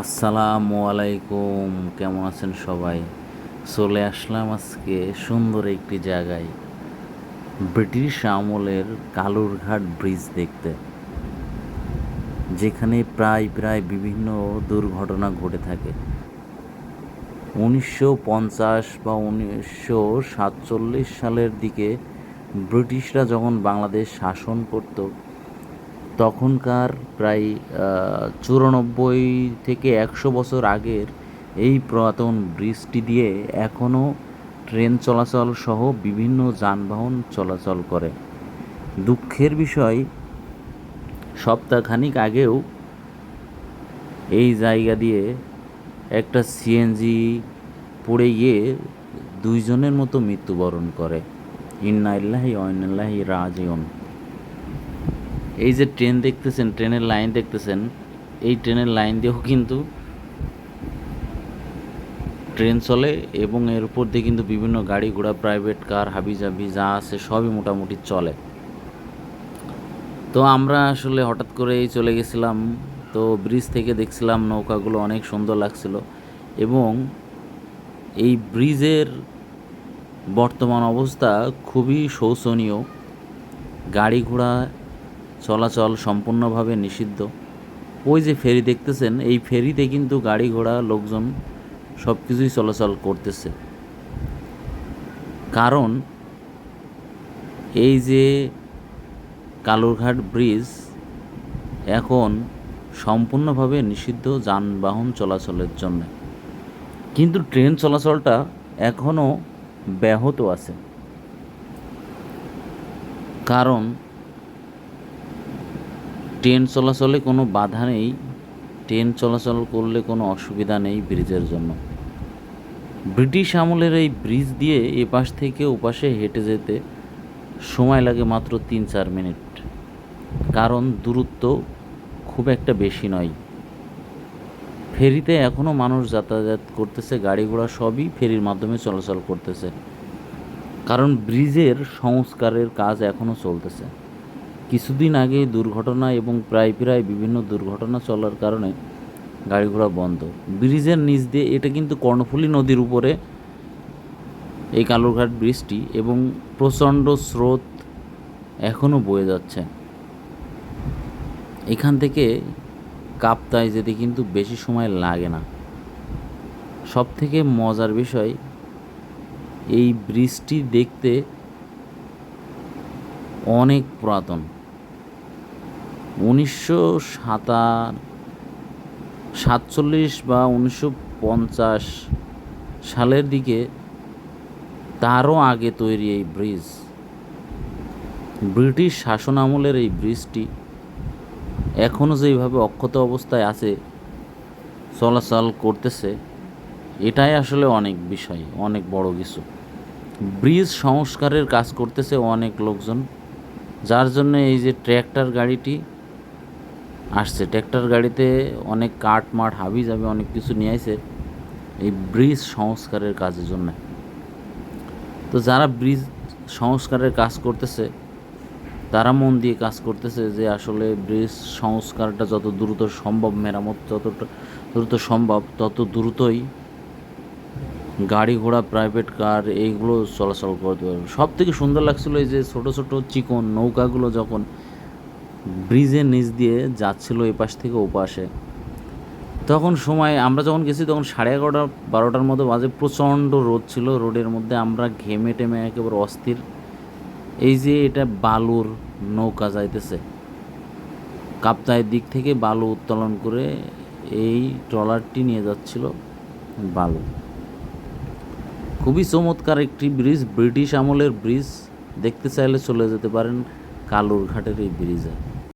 আসসালামু আলাইকুম, কেমন আছেন সবাই? চলে আসলাম আজকে সুন্দর একটি জায়গায়, ব্রিটিশ আমলের কালুরঘাট ব্রিজ দেখতে, যেখানে প্রায় প্রায় বিভিন্ন দুর্ঘটনা ঘটে থাকে। উনিশশো পঞ্চাশ বা উনিশশো সাতচল্লিশ সালের দিকে ব্রিটিশরা যখন বাংলাদেশ শাসন করত তখনকার প্রায় চুরানব্বই থেকে একশো বছর আগের এই পুরাতন ব্রিজটি দিয়ে এখনও ট্রেন চলাচল সহ বিভিন্ন যানবাহন চলাচল করে। দুঃখের বিষয়, সপ্তাহখানিক আগেও এই জায়গা দিয়ে একটা সিএনজি পড়ে গিয়ে দুইজনের মতো মৃত্যুবরণ করে। ইন্না ইল্লাহি অইনাল্লাহি রাজিউন। এই যে ট্রেন দেখতেছেন ট্রেনের লাইন দেখতেছেন, এই ট্রেনের লাইন দিয়েও কিন্তু ট্রেন চলে এবং এর উপর দিয়ে কিন্তু বিভিন্ন গাড়ি ঘোড়া প্রাইভেট কার হাবি জাবি যা আছে সবই মোটামুটি চলে। তো আমরা আসলে হঠাৎ করেই চলে গেছিলাম, তো ব্রিজ থেকে দেখছিলাম নৌকাগুলো অনেক সুন্দর লাগছিল এবং এই ব্রিজের বর্তমান অবস্থা খুবই শোচনীয়। গাড়ি ঘোড়া চলাচল সম্পূর্ণভাবে নিষিদ্ধ। ওই যে ফেরি দেখতেছেন, এই ফেরিতে কিন্তু গাড়ি ঘোড়া, লোকজন সব কিছুই চলাচল করতেছে। কারণ এই যে কালুরঘাট ব্রিজ এখন সম্পূর্ণভাবে নিষিদ্ধ যানবাহন চলাচলের জন্য। কিন্তু ট্রেন চলাচলটা এখনও ব্যাহত আছে। কারণ ট্রেন চলাচলে কোনো বাধা নেই। ট্রেন চলাচল করলে কোনো অসুবিধা নেই ব্রিজের জন্য। ব্রিটিশ আমলের এই ব্রিজ দিয়ে এপাশ থেকে ওপাশে হেঁটে যেতে সময় লাগে মাত্র তিন চার মিনিট। কারণ দূরত্ব খুব একটা বেশি নয়। ফেরিতে এখনও মানুষ যাতায়াত করতেছে, গাড়ি ঘোড়া সবই ফেরির মাধ্যমে চলাচল করতেছে। কারণ ব্রিজের সংস্কারের কাজ এখনও চলতেছে। কিছুদিন আগে দুর্ঘটনা এবং প্রায় প্রায় বিভিন্ন দুর্ঘটনা চলার কারণে গাড়ি ঘোড়া বন্ধ। ব্রিজের নিচ দিয়ে, এটা কিন্তু কর্ণফুলী নদীর উপরে, এই কালুরঘাট ব্রিজটি, এবং প্রচণ্ড স্রোত এখনও বয়ে যাচ্ছে। এখান থেকে কাপ্তায় যেতে কিন্তু বেশি সময় লাগে না। সব থেকে মজার বিষয়, এই ব্রিজটি দেখতে অনেক পুরাতন। উনিশশো সাতার সাতচল্লিশ বা উনিশশো পঞ্চাশ সালের দিকে তারও আগে তৈরি এই ব্রিজ। ব্রিটিশ শাসন আমলের এই ব্রিজটি এখনও যেইভাবে অক্ষত অবস্থায় আছে, চলাচল করতেছে, এটাই আসলে অনেক বিষয়, অনেক বড় কিছু। ব্রিজ সংস্কারের কাজ করতেছে অনেক লোকজন, যার জন্য এই যে ট্র্যাক্টর গাড়িটি আসছে। ট্র্যাক্টর গাড়িতে অনেক কাঠ মাঠ, হাবি যাবে অনেক কিছু নিয়ে আসে এই ব্রিজ সংস্কারের কাজের জন্য। তো যারা ব্রিজ সংস্কারের কাজ করতেছে, তারা মন দিয়ে কাজ করতেছে যে আসলে ব্রিজ সংস্কারটা যত দ্রুত সম্ভব, মেরামত যতটা দ্রুত সম্ভব, তত দ্রুতই গাড়ি ঘোড়া প্রাইভেট কার এইগুলো চলাচল করতে পারবে। সব থেকে সুন্দর লাগছিল এই যে ছোটো ছোটো চিকন নৌকাগুলো যখন ব্রিজের নিচ দিয়ে যাচ্ছিল এ পাশ থেকে ও পাশে তখন সময়, আমরা যখন গেছি তখন সাড়ে এগারোটা, বারোটার মতো বাজে, প্রচণ্ড রোদ ছিল। রোডের মধ্যে আমরা ঘেমে টেমে একেবারে অস্থির। এই যে এটা বালুর নৌকা যাইতেছে। কাপ্তায়ের দিক থেকে বালু উত্তোলন করে এই ট্রলারটি নিয়ে যাচ্ছিল বালু। খুবই চমৎকার একটি ব্রিজ, ব্রিটিশ আমলের ব্রিজ। দেখতে চাইলে চলে যেতে পারেন কালুরঘাটের এই ব্রিজে।